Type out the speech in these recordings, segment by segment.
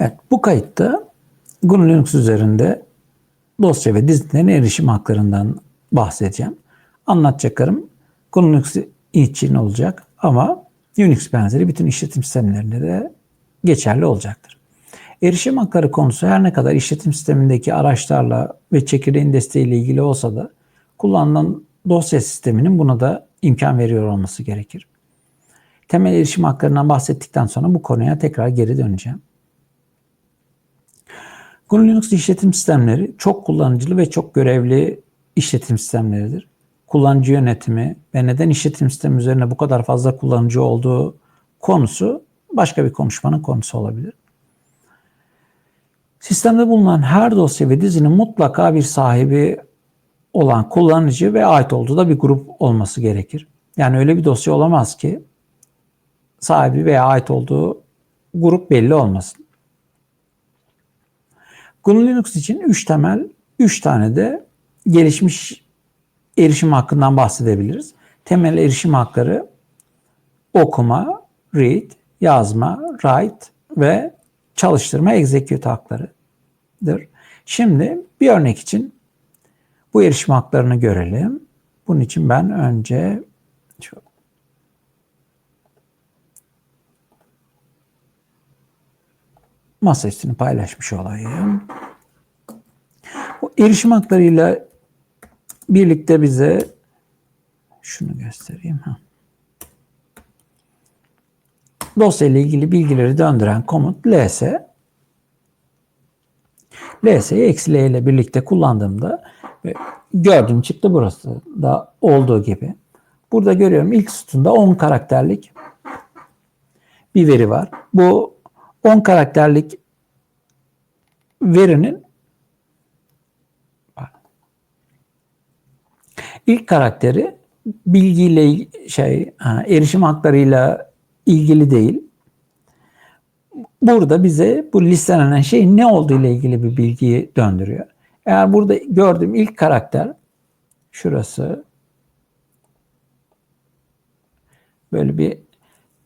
Evet, bu kayıtta GNU Linux üzerinde dosya ve dizilerin erişim haklarından bahsedeceğim. Anlatacaklarım GNU Linux için olacak ama Unix benzeri bütün işletim sistemlerinde de geçerli olacaktır. Erişim hakları konusu her ne kadar işletim sistemindeki araçlarla ve çekirdeğin desteğiyle ilgili olsa da kullanılan dosya sisteminin buna da imkan veriyor olması gerekir. Temel erişim haklarından bahsettikten sonra bu konuya tekrar geri döneceğim. GNU Linux işletim sistemleri çok kullanıcılı ve çok görevli işletim sistemleridir. Kullanıcı yönetimi ve neden işletim sistemi üzerine bu kadar fazla kullanıcı olduğu konusu başka bir konuşmanın konusu olabilir. Sistemde bulunan her dosya ve dizinin mutlaka bir sahibi olan kullanıcı ve ait olduğu da bir grup olması gerekir. Yani öyle bir dosya olamaz ki sahibi veya ait olduğu grup belli olmasın. GNU Linux için 3 temel, 3 tane de gelişmiş erişim hakkından bahsedebiliriz. Temel erişim hakları okuma, read, yazma, write ve çalıştırma, execute haklarıdır. Şimdi bir örnek için bu erişim haklarını görelim. Bunun için ben önce şu masa üstünü paylaşmış olayım. Bu erişim haklarıyla birlikte bize şunu göstereyim. Ha. Dosya ile ilgili bilgileri döndüren komut ls. ls'yi eksi l ile birlikte kullandığımda gördüğüm çıktı burası da olduğu gibi. Burada görüyorum ilk sütunda 10 karakterlik bir veri var. Bu 10 karakterlik verinin ilk karakteri bilgiyle şey erişim haklarıyla ilgili değil. Burada bize bu listelenen şey ne olduğu ile ilgili bir bilgiyi döndürüyor. Eğer burada gördüğüm ilk karakter şurası böyle bir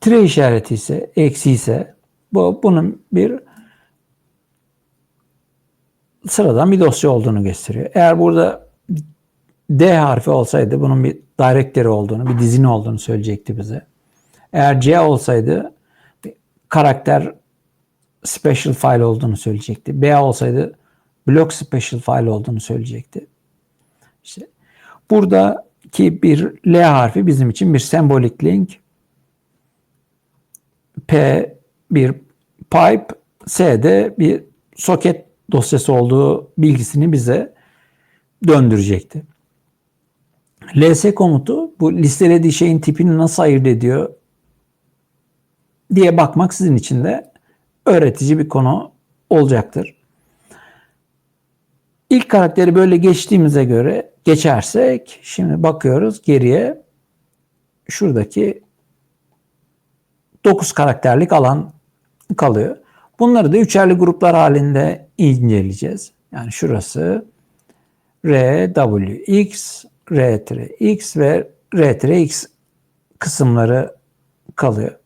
tire işareti ise, eksi ise bu bunun bir sıradan bir dosya olduğunu gösteriyor. Eğer burada D harfi olsaydı bunun bir directory olduğunu, bir dizini olduğunu söyleyecekti bize. Eğer C olsaydı karakter special file olduğunu söyleyecekti. B olsaydı block special file olduğunu söyleyecekti. İşte buradaki bir L harfi bizim için bir sembolik link. P bir pipe, S de bir soket dosyası olduğu bilgisini bize döndürecekti. ls komutu bu listelediği şeyin tipini nasıl ayırt ediyor diye bakmak sizin için de öğretici bir konu olacaktır. İlk karakteri böyle geçtiğimize göre geçersek şimdi bakıyoruz geriye şuradaki 9 karakterlik alan kalıyor. Bunları da üçerli gruplar halinde inceleyeceğiz. Yani şurası R, W, X, R, X ve R, X kısımları kalıyor.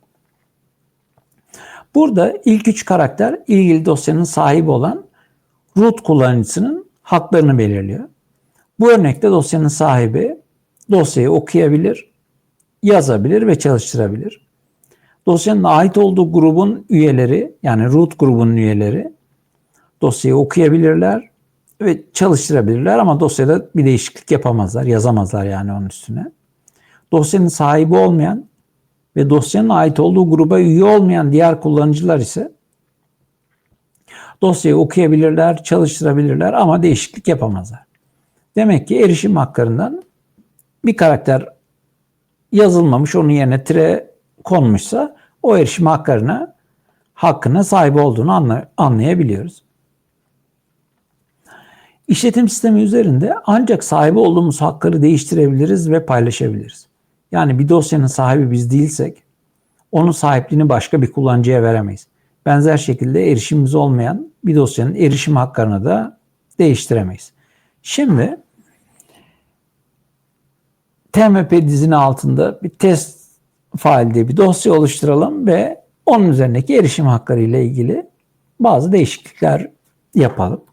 Burada ilk üç karakter ilgili dosyanın sahibi olan root kullanıcısının haklarını belirliyor. Bu örnekte dosyanın sahibi dosyayı okuyabilir, yazabilir ve çalıştırabilir. Dosyanın ait olduğu grubun üyeleri yani root grubunun üyeleri dosyayı okuyabilirler ve çalıştırabilirler ama dosyada bir değişiklik yapamazlar, yazamazlar yani onun üstüne. Dosyanın sahibi olmayan ve dosyanın ait olduğu gruba üye olmayan diğer kullanıcılar ise dosyayı okuyabilirler, çalıştırabilirler ama değişiklik yapamazlar. Demek ki erişim haklarından bir karakter yazılmamış, onun yerine tire konmuşsa o erişim haklarına hakkına sahip olduğunu anlayabiliyoruz. İşletim sistemi üzerinde ancak sahibi olduğumuz hakları değiştirebiliriz ve paylaşabiliriz. Yani bir dosyanın sahibi biz değilsek onun sahipliğini başka bir kullanıcıya veremeyiz. Benzer şekilde erişimimiz olmayan bir dosyanın erişim haklarını da değiştiremeyiz. Şimdi TMP dizini altında bir test file diye bir dosya oluşturalım ve onun üzerindeki erişim hakları ile ilgili bazı değişiklikler yapalım.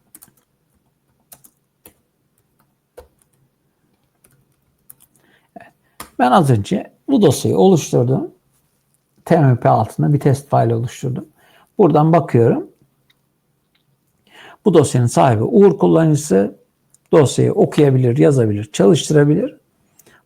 Ben az önce bu dosyayı oluşturdum. TMP altında bir test file oluşturdum. Buradan bakıyorum. Bu dosyanın sahibi Uğur kullanıcısı dosyayı okuyabilir, yazabilir, çalıştırabilir.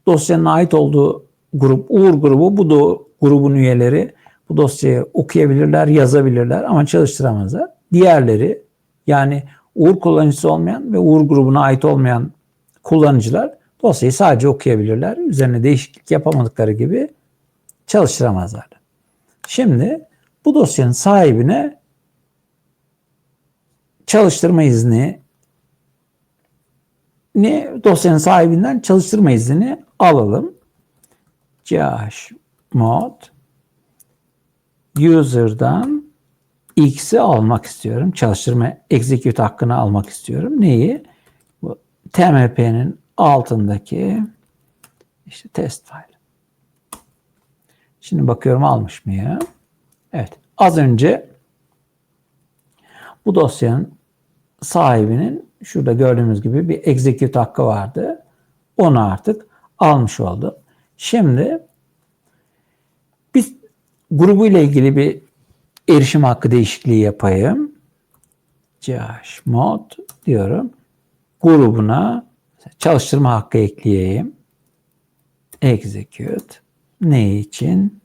Dosyanın ait olduğu grup Uğur grubu bu da grubun üyeleri bu dosyayı okuyabilirler, yazabilirler ama çalıştıramazlar. Diğerleri yani Uğur kullanıcısı olmayan ve Uğur grubuna ait olmayan kullanıcılar dosyayı sadece okuyabilirler. Üzerine değişiklik yapamadıkları gibi çalıştıramazlar. Şimdi bu dosyanın sahibine çalıştırma izni ne dosyanın sahibinden çalıştırma iznini alalım. Chmod user'dan x'i almak istiyorum. Çalıştırma execute hakkını almak istiyorum. Neyi? Bu tmp'nin altındaki işte test file. Şimdi bakıyorum almış mı ya? Evet. Az önce bu dosyanın sahibinin şurada gördüğümüz gibi bir execute hakkı vardı. Onu artık almış oldu. Şimdi biz grubu ile ilgili bir erişim hakkı değişikliği yapayım. chmod diyorum. Grubuna çalıştırma hakkı ekleyeyim. Execute. Ne için?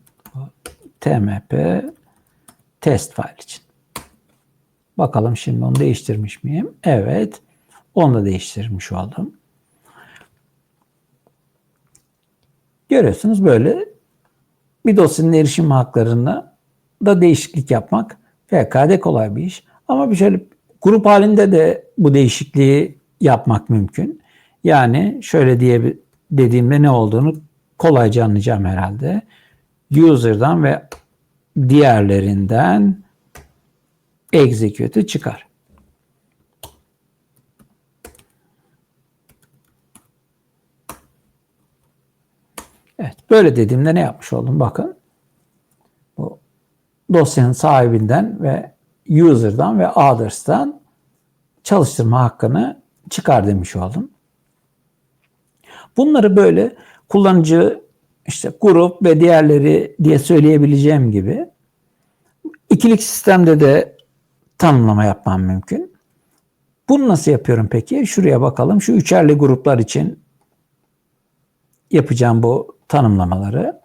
tmp test file için. Bakalım şimdi onu değiştirmiş miyim? Evet. Onu da değiştirmiş oldum. Görüyorsunuz böyle bir dosyanın erişim haklarında da değişiklik yapmak fevkalade kolay bir iş. Ama bir şöyle grup halinde de bu değişikliği yapmak mümkün. Yani şöyle diye dediğimde ne olduğunu kolayca anlayacağım herhalde. User'dan ve diğerlerinden execute'ı çıkar. Evet, böyle dediğimde ne yapmış oldum? Bakın. Bu dosyanın sahibinden ve user'dan ve others'tan çalıştırma hakkını çıkar demiş oldum. Bunları böyle kullanıcı işte grup ve diğerleri diye söyleyebileceğim gibi ikilik sistemde de tanımlama yapmam mümkün. Bunu nasıl yapıyorum peki? Şuraya bakalım. Şu üçerli gruplar için yapacağım bu tanımlamaları.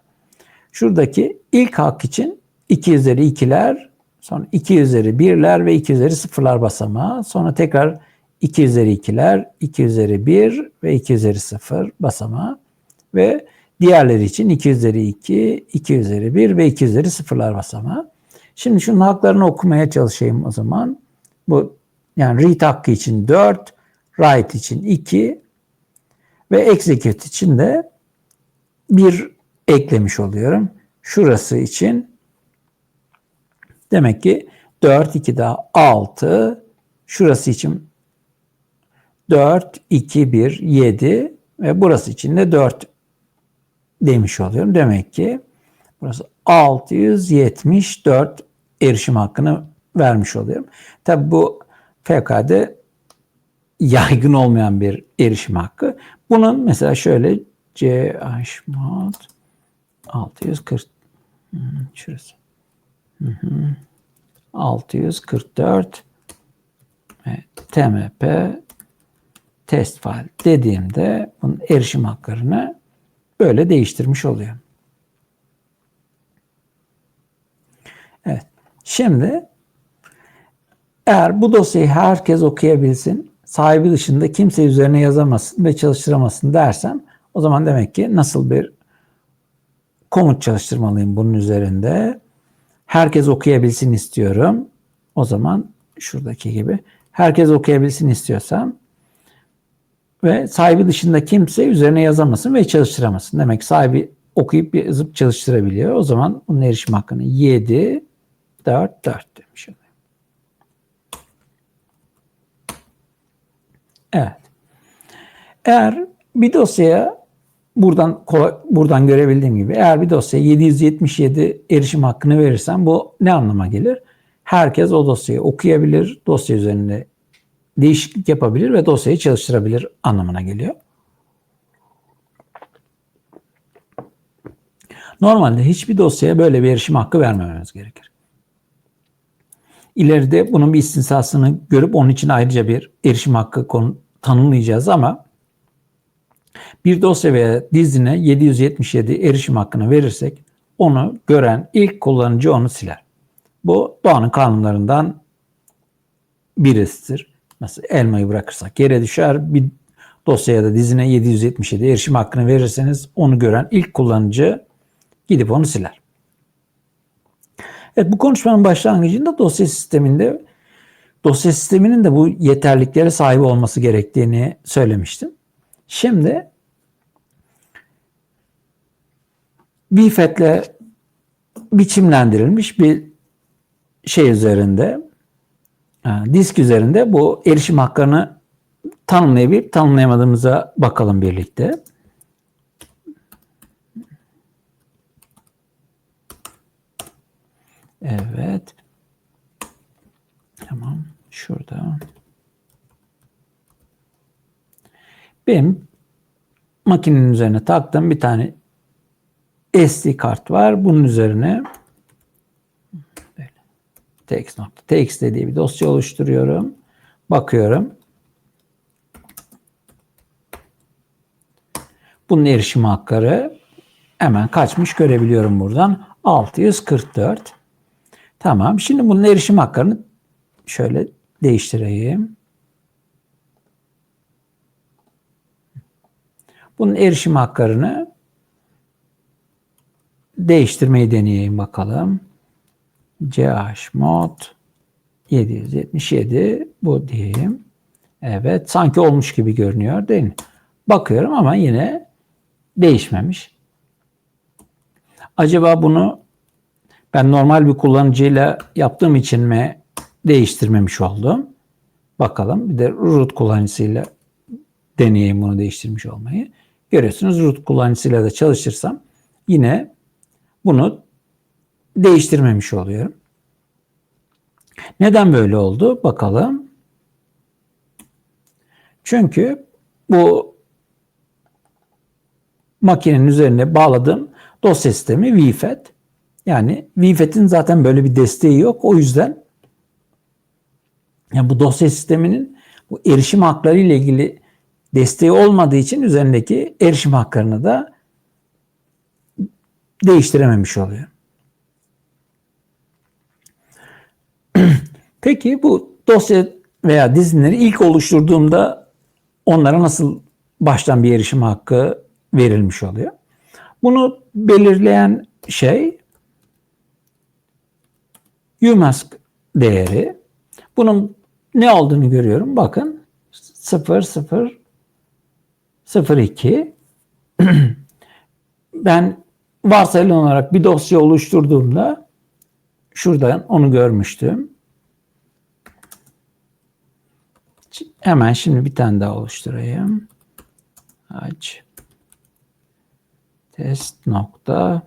Şuradaki ilk hak için 2 üzeri 2'ler, sonra 2 üzeri 1'ler ve 2 üzeri 0'lar basamağı. Sonra tekrar 2 üzeri 2'ler, 2 üzeri 1 ve 2 üzeri 0 basamağı. Ve diğerleri için 2 üzeri 2, 2 üzeri 1 ve 2 üzeri 0'lar basamağı. Şimdi şunun haklarını okumaya çalışayım o zaman. Bu yani read hakkı için 4, write için 2 ve execute için de 1 eklemiş oluyorum. Şurası için demek ki 4, 2 daha 6. Şurası için 4, 2, 1, 7 ve burası için de 4 demiş oluyorum. Demek ki burası 674 erişim hakkını vermiş oluyorum. Tabi bu fevkalade yaygın olmayan bir erişim hakkı. Bunun mesela şöyle chmod 640 hmm, şurası. Hı hı. 644 evet, tmp test file dediğimde bunun erişim haklarını böyle değiştirmiş oluyor. Evet. Şimdi eğer bu dosyayı herkes okuyabilsin, sahibi dışında kimse üzerine yazamasın ve çalıştıramasın dersem o zaman demek ki nasıl bir komut çalıştırmalıyım bunun üzerinde. Herkes okuyabilsin istiyorum. O zaman şuradaki gibi herkes okuyabilsin istiyorsam ve sahibi dışında kimse üzerine yazamasın ve çalıştıramasın. Demek sahibi okuyup yazıp çalıştırabiliyor. O zaman bunun erişim hakkını 7 4 4 demiş oluyor. Evet. Eğer bir dosyaya buradan buradan görebildiğim gibi eğer bir dosyaya 777 erişim hakkını verirsem bu ne anlama gelir? herkes o dosyayı okuyabilir, dosya üzerinde değişiklik yapabilir ve dosyayı çalıştırabilir anlamına geliyor. Normalde hiçbir dosyaya böyle bir erişim hakkı vermememiz gerekir. İleride bunun bir istisnasını görüp onun için ayrıca bir erişim hakkı konu, tanımlayacağız ama bir dosya veya dizine 777 erişim hakkını verirsek onu gören ilk kullanıcı onu siler. Bu doğanın kanunlarından birisidir. Mesela elmayı bırakırsak yere düşer. Bir dosyaya da dizine 777 erişim hakkını verirseniz onu gören ilk kullanıcı gidip onu siler. Evet bu konuşmanın başlangıcında dosya sisteminde dosya sisteminin de bu yeterliklere sahip olması gerektiğini söylemiştim. Şimdi BFET'le biçimlendirilmiş bir şey üzerinde disk üzerinde bu erişim haklarını tanımlayabilip tanımlayamadığımıza bakalım birlikte. Evet. Tamam. Şurada. Benim makinenin üzerine taktığım bir tane SD kart var. Bunun üzerine böyle txt diye bir dosya oluşturuyorum. Bakıyorum. Bunun erişim hakları hemen kaçmış görebiliyorum buradan. 644. Tamam. Şimdi bunun erişim haklarını şöyle değiştireyim. Bunun erişim haklarını değiştirmeyi deneyeyim bakalım. CH mod 777 bu diyeyim. Evet sanki olmuş gibi görünüyor değil mi? Bakıyorum ama yine değişmemiş. Acaba bunu ben normal bir kullanıcıyla yaptığım için mi değiştirmemiş oldum? Bakalım. Bir de root kullanıcısıyla deneyeyim bunu değiştirmiş olmayı. Görüyorsunuz root kullanıcısıyla da çalışırsam yine bunu değiştirmemiş oluyorum. Neden böyle oldu? Bakalım. Çünkü bu makinenin üzerine bağladığım dosya sistemi VFET. Yani VFET'in zaten böyle bir desteği yok. O yüzden yani bu dosya sisteminin bu erişim hakları ile ilgili desteği olmadığı için üzerindeki erişim haklarını da değiştirememiş oluyor. Peki bu dosya veya dizinleri ilk oluşturduğumda onlara nasıl baştan bir erişim hakkı verilmiş oluyor? Bunu belirleyen şey UMask değeri. Bunun ne olduğunu görüyorum. Bakın 0 0 0 2 ben varsayılan olarak bir dosya oluşturduğumda şuradan onu görmüştüm. Hemen şimdi bir tane daha oluşturayım. Aç. Test nokta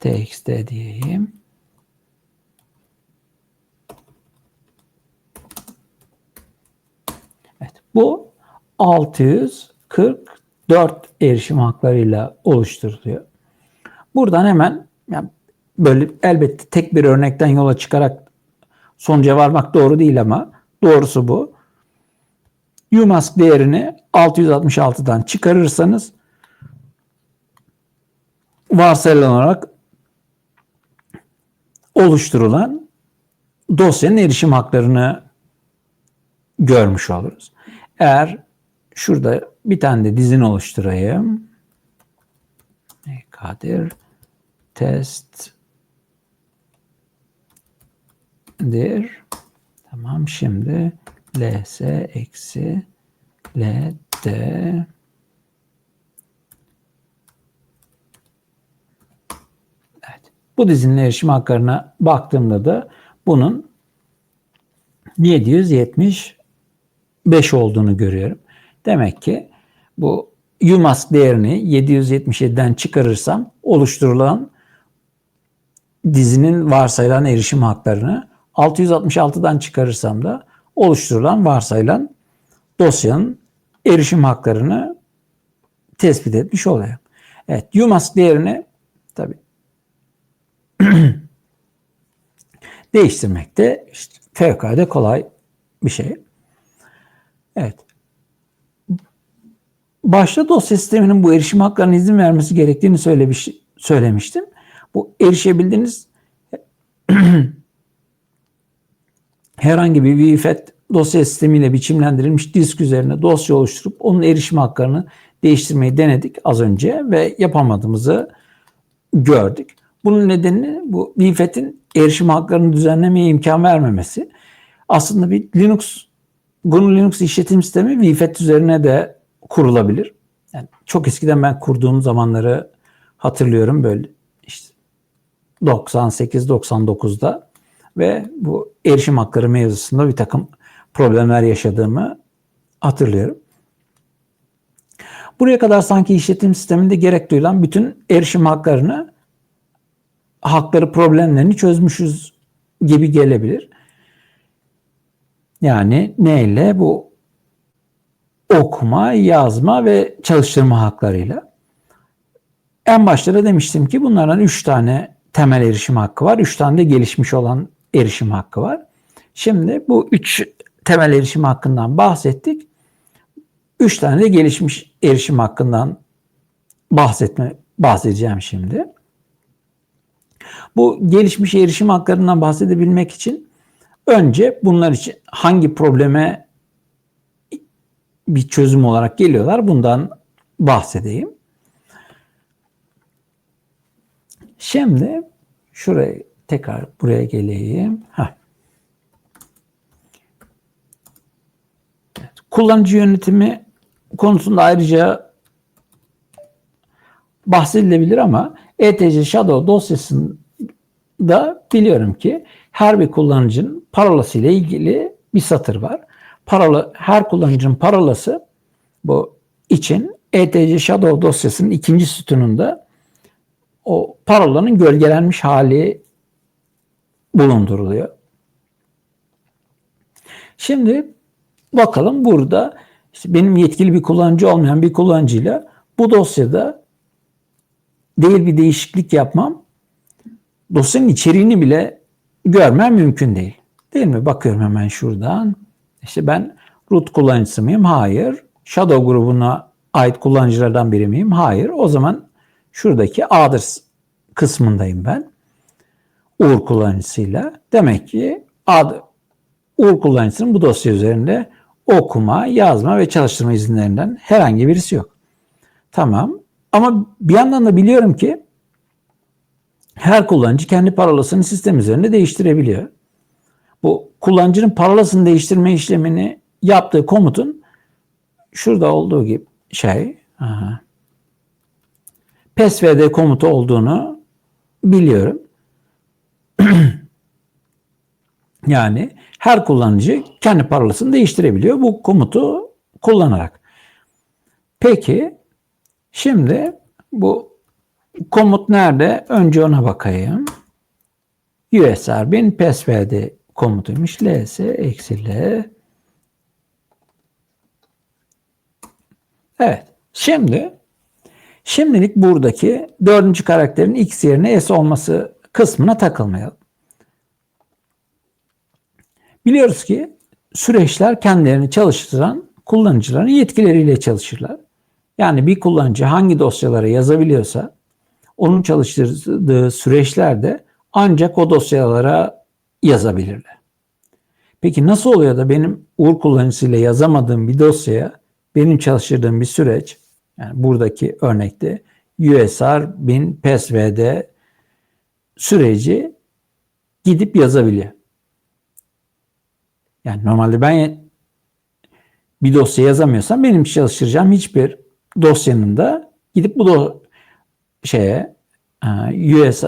txt diyeyim. Evet, bu 644 erişim haklarıyla oluşturuluyor. Buradan hemen yani böyle elbette tek bir örnekten yola çıkarak sonuca varmak doğru değil ama doğrusu bu. UMask değerini 666'dan çıkarırsanız varsayılan olarak oluşturulan dosyanın erişim haklarını görmüş oluruz. Eğer şurada bir tane de dizin oluşturayım. Kadir testdir. Tamam şimdi ls eksi ld Evet. Bu dizinin erişim haklarına baktığımda da bunun 775 olduğunu görüyorum. Demek ki bu UMask değerini 777'den çıkarırsam oluşturulan dizinin varsayılan erişim haklarını 666'dan çıkarırsam da oluşturulan varsayılan dosyanın erişim haklarını tespit etmiş oluyor. Evet, UMask değerini tabi değiştirmek de işte fevkalade kolay bir şey. Evet. Başta dosya sisteminin bu erişim haklarına izin vermesi gerektiğini söylemiş, söylemiştim. Bu erişebildiğiniz herhangi bir VFET dosya sistemiyle biçimlendirilmiş disk üzerine dosya oluşturup onun erişim haklarını değiştirmeyi denedik az önce ve yapamadığımızı gördük. Bunun nedeni bu VFET'in erişim haklarını düzenlemeye imkan vermemesi. Aslında bir Linux GNU Linux işletim sistemi VFET üzerine de kurulabilir. Yani çok eskiden ben kurduğum zamanları hatırlıyorum böyle işte 98-99'da ve bu erişim hakları mevzusunda bir takım problemler yaşadığımı hatırlıyorum. Buraya kadar sanki işletim sisteminde gerek duyulan bütün erişim haklarını hakları problemlerini çözmüşüz gibi gelebilir. Yani neyle? Bu okuma, yazma ve çalıştırma haklarıyla. En başta da demiştim ki bunlardan üç tane temel erişim hakkı var. Üç tane de gelişmiş olan erişim hakkı var. Şimdi bu üç temel erişim hakkından bahsettik. Üç tane de gelişmiş erişim hakkından bahsetme, bahsedeceğim şimdi. Bu gelişmiş erişim haklarından bahsedebilmek için önce bunlar için hangi probleme bir çözüm olarak geliyorlar bundan bahsedeyim. Şimdi şuraya tekrar buraya geleyim. Heh. Evet, kullanıcı yönetimi konusunda ayrıca bahsedilebilir ama ETC Shadow dosyasında biliyorum ki her bir kullanıcının parolası ile ilgili bir satır var. Parola, her kullanıcının parolası bu için ETC Shadow dosyasının ikinci sütununda o parolanın gölgelenmiş hali bulunduruluyor. Şimdi bakalım burada işte benim yetkili bir kullanıcı olmayan bir kullanıcıyla bu dosyada değil bir değişiklik yapmam dosyanın içeriğini bile görmem mümkün değil. Değil mi? Bakıyorum hemen şuradan. İşte ben root kullanıcısı mıyım? Hayır. Shadow grubuna ait kullanıcılardan biri miyim? Hayır. O zaman şuradaki others kısmındayım ben. Uğur kullanıcısıyla. Demek ki ad, Uğur kullanıcısının bu dosya üzerinde okuma, yazma ve çalıştırma izinlerinden herhangi birisi yok. Tamam. Ama bir yandan da biliyorum ki her kullanıcı kendi parolasını sistem üzerinde değiştirebiliyor. Bu kullanıcının parolasını değiştirme işlemini yaptığı komutun şurada olduğu gibi şey aha, passvd komutu olduğunu biliyorum. yani her kullanıcı kendi parolasını değiştirebiliyor bu komutu kullanarak. Peki şimdi bu komut nerede? Önce ona bakayım. USR bin passwd komutuymuş. ls eksi l Evet. Şimdi şimdilik buradaki dördüncü karakterin x yerine s olması kısmına takılmayalım. Biliyoruz ki süreçler kendilerini çalıştıran kullanıcıların yetkileriyle çalışırlar. Yani bir kullanıcı hangi dosyalara yazabiliyorsa onun çalıştırdığı süreçlerde ancak o dosyalara yazabilirler. Peki nasıl oluyor da benim Uğur kullanıcısıyla yazamadığım bir dosyaya benim çalıştırdığım bir süreç yani buradaki örnekte USR 1000 PSVD süreci gidip yazabiliyor. Yani normalde ben bir dosya yazamıyorsam benim çalıştıracağım hiçbir dosyanın da gidip bu do şeye US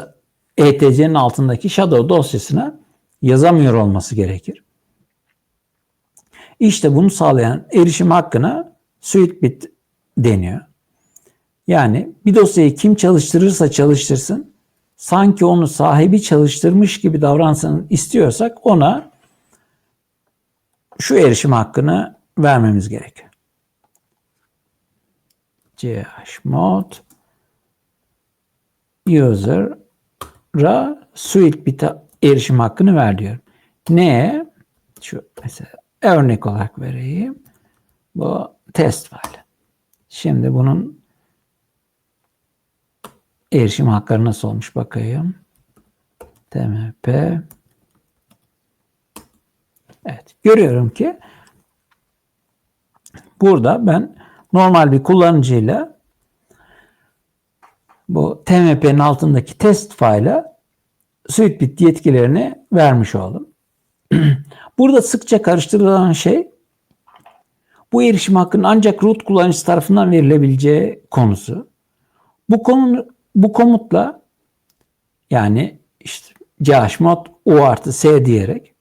ETC'nin altındaki shadow dosyasına yazamıyor olması gerekir. İşte bunu sağlayan erişim hakkına suite bit deniyor. Yani bir dosyayı kim çalıştırırsa çalıştırsın sanki onu sahibi çalıştırmış gibi davransın istiyorsak ona şu erişim hakkını vermemiz gerekiyor. chmod user'a suite bit erişim hakkını ver diyorum. Neye? Şu mesela örnek olarak vereyim. Bu test file. Şimdi bunun erişim hakları nasıl olmuş bakayım. TMP Evet. Görüyorum ki burada ben normal bir kullanıcıyla bu TMP'nin altındaki test file'a SuiteBit yetkilerini vermiş oldum. Burada sıkça karıştırılan şey bu erişim hakkının ancak root kullanıcısı tarafından verilebileceği konusu. Bu konu bu komutla yani işte chmod u artı s diyerek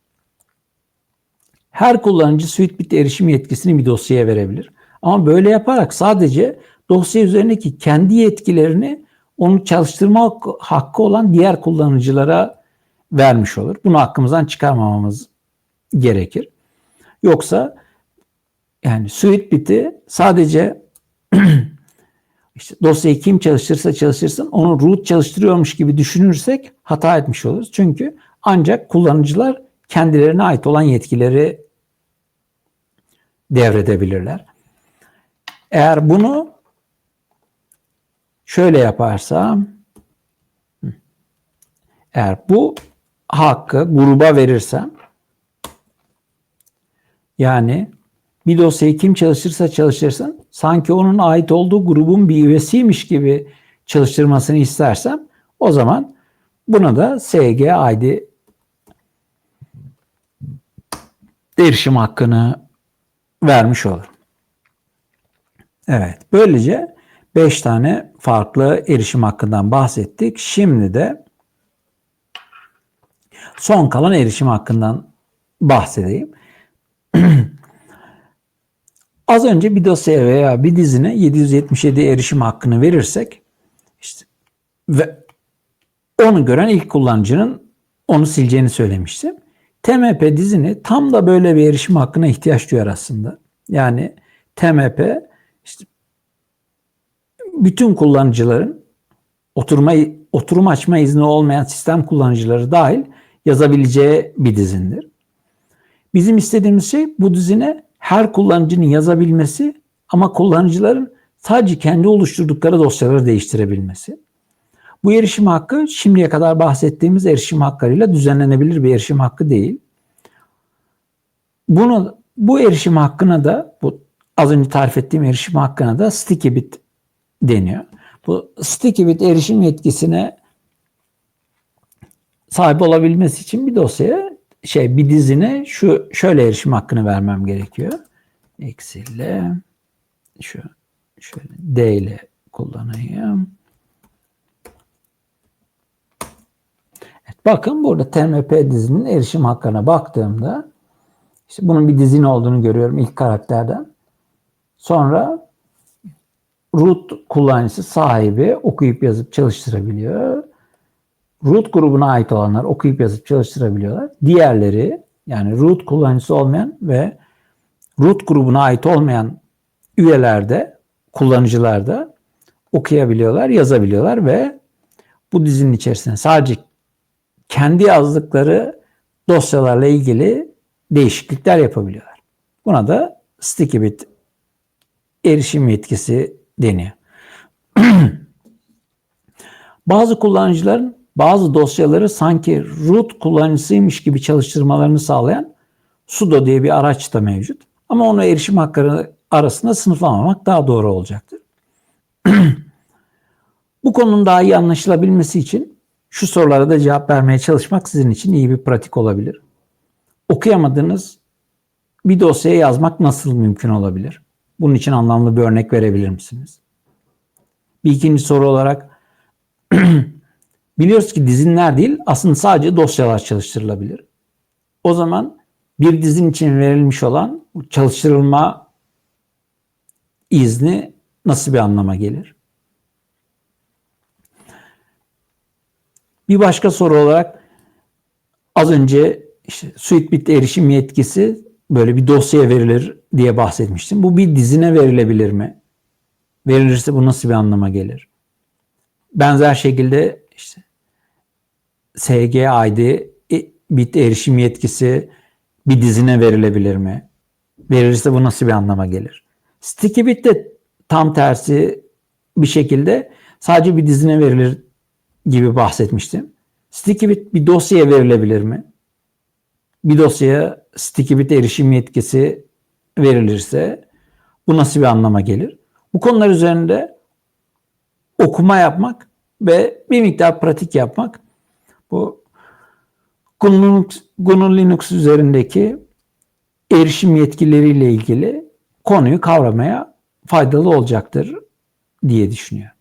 her kullanıcı SuiteBit erişim yetkisini bir dosyaya verebilir. Ama böyle yaparak sadece dosya üzerindeki kendi yetkilerini onu çalıştırma hakkı olan diğer kullanıcılara vermiş olur. Bunu hakkımızdan çıkarmamamız gerekir. Yoksa yani SuiteBit'i sadece işte dosyayı kim çalıştırsa çalıştırsın onu root çalıştırıyormuş gibi düşünürsek hata etmiş oluruz. Çünkü ancak kullanıcılar kendilerine ait olan yetkileri devredebilirler. Eğer bunu şöyle yaparsam eğer bu hakkı gruba verirsem yani bir dosyayı kim çalışırsa çalıştırsın sanki onun ait olduğu grubun bir üyesiymiş gibi çalıştırmasını istersem o zaman buna da SG ID erişim hakkını vermiş olur. Evet, böylece 5 tane farklı erişim hakkından bahsettik. Şimdi de son kalan erişim hakkından bahsedeyim. Az önce bir dosyaya veya bir dizine 777 erişim hakkını verirsek işte ve onu gören ilk kullanıcının onu sileceğini söylemiştim. TMP dizini tam da böyle bir erişim hakkına ihtiyaç duyar aslında. Yani TMP işte bütün kullanıcıların oturma oturum açma izni olmayan sistem kullanıcıları dahil yazabileceği bir dizindir. Bizim istediğimiz şey bu dizine her kullanıcının yazabilmesi ama kullanıcıların sadece kendi oluşturdukları dosyaları değiştirebilmesi. Bu erişim hakkı şimdiye kadar bahsettiğimiz erişim haklarıyla düzenlenebilir bir erişim hakkı değil. Bunu bu erişim hakkına da bu az önce tarif ettiğim erişim hakkına da sticky bit deniyor. Bu sticky bit erişim yetkisine sahip olabilmesi için bir dosyaya şey bir dizine şu şöyle erişim hakkını vermem gerekiyor. Eksiyle şu şöyle D ile kullanayım. Evet, bakın burada TMP dizinin erişim hakkına baktığımda işte bunun bir dizin olduğunu görüyorum ilk karakterden. Sonra root kullanıcısı sahibi okuyup yazıp çalıştırabiliyor. Root grubuna ait olanlar okuyup yazıp çalıştırabiliyorlar. Diğerleri yani root kullanıcısı olmayan ve root grubuna ait olmayan üyelerde, kullanıcılarda okuyabiliyorlar, yazabiliyorlar ve bu dizinin içerisinde sadece kendi yazdıkları dosyalarla ilgili değişiklikler yapabiliyorlar. Buna da sticky bit erişim yetkisi deniyor. Bazı kullanıcıların bazı dosyaları sanki root kullanıcısıymış gibi çalıştırmalarını sağlayan sudo diye bir araç da mevcut. Ama onu erişim hakları arasında sınıflamamak daha doğru olacaktır. Bu konunun daha iyi anlaşılabilmesi için şu sorulara da cevap vermeye çalışmak sizin için iyi bir pratik olabilir. Okuyamadığınız bir dosyaya yazmak nasıl mümkün olabilir? Bunun için anlamlı bir örnek verebilir misiniz? Bir ikinci soru olarak biliyoruz ki dizinler değil aslında sadece dosyalar çalıştırılabilir. O zaman bir dizin için verilmiş olan çalıştırılma izni nasıl bir anlama gelir? Bir başka soru olarak az önce işte Suitebit erişim yetkisi böyle bir dosyaya verilir diye bahsetmiştim. Bu bir dizine verilebilir mi? Verilirse bu nasıl bir anlama gelir? Benzer şekilde işte SGID e- bit erişim yetkisi bir dizine verilebilir mi? Verilirse bu nasıl bir anlama gelir? Sticky bit de tam tersi bir şekilde sadece bir dizine verilir gibi bahsetmiştim. Sticky bit bir dosyaya verilebilir mi? Bir dosyaya sticky bit erişim yetkisi verilirse bu nasıl bir anlama gelir? Bu konular üzerinde okuma yapmak ve bir miktar pratik yapmak bu GNU Linux, üzerindeki erişim yetkileriyle ilgili konuyu kavramaya faydalı olacaktır diye düşünüyorum.